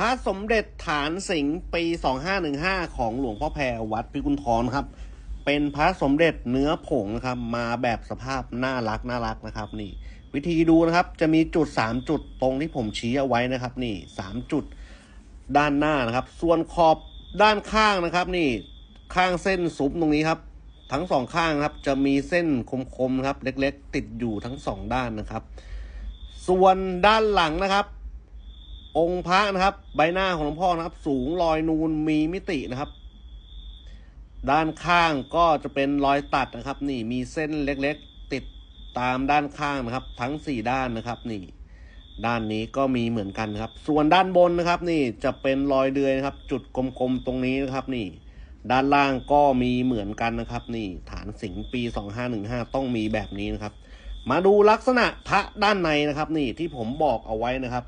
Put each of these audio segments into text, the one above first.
พระสมเด็จฐานสิงห์ปี 2515 ของหลวงพ่อแพรวัดพิกุลทองครับ เป็นพระสมเด็จเนื้อผงนะครับ มาแบบสภาพน่ารักน่ารักนะครับ นี่ วิธีดูนะครับจะมีจุด 3 จุดตรงที่ผมชี้เอาไว้นะครับ นี่ 3 จุดด้านหน้านะครับ ส่วนขอบด้านข้างนะครับ นี่ข้างเส้นซุ้มตรงนี้ครับ ทั้งสองข้างครับ จะมีเส้นคมๆครับ เล็กๆ ติดอยู่ทั้งสองด้านนะครับ ส่วนด้านหลังนะครับ องค์พระนะครับ ใบหน้าของหลวงพ่อนะครับ สูงลอยนูนมีมิตินะครับ ด้านข้างก็จะเป็นรอยตัดนะครับ นี่มีเส้นเล็กๆ ติดตามด้านข้างนะครับ ทั้งสี่ด้านนะครับ นี่ ด้านนี้ก็มีเหมือนกันครับ ส่วนด้านบนนะครับ นี่จะเป็นรอยเดือยนะครับ จุดกลมๆตรงนี้นะครับ นี่ ด้านล่างก็มีเหมือนกันนะครับ นี่ ฐานสิงห์ปี2515ต้องมีแบบนี้นะครับ มาดูลักษณะพระด้านในนะครับ นี่ที่ผมบอกเอาไว้นะครับ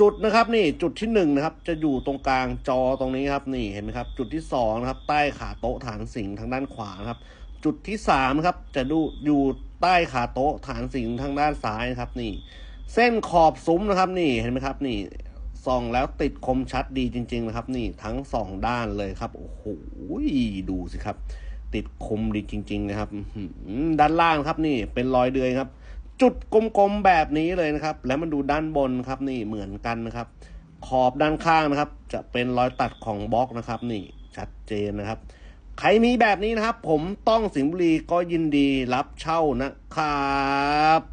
จุดนะครับนี่จุดที่หนึ่งนะครับจะอยู่ตรงกลางจอตรงนี้ครับนี่เห็นไหมครับ จุดที่สองนะครับใต้ขาโต๊ะฐานสิงห์ทางด้านขวานะครับ จุดที่สามครับจะดูอยู่ใต้ขาโต๊ะฐานสิงห์ทางด้านซ้ายนะครับนี่ เส้นขอบซุ้มนะครับนี่เห็นไหมครับนี่ส่องแล้วติดคมชัดดีจริง ๆ นะครับ นี่ทั้งสองด้านเลยครับโอ้โหดูสิครับ ติดคมดีจริง ๆ นะครับด้านล่างครับนี่เป็นรอยเดือยครับ จุดกลมๆแบบนี้เลยนะครับ แล้วมันดูด้านบนครับนี่เหมือนกันนะครับ ขอบด้านข้างนะครับ จะเป็นรอยตัดของบล็อกนะครับ นี่ชัดเจนนะครับ ใครมีแบบนี้นะครับ ผมต้องสิงห์บุรีก็ยินดีรับเช่านะครับ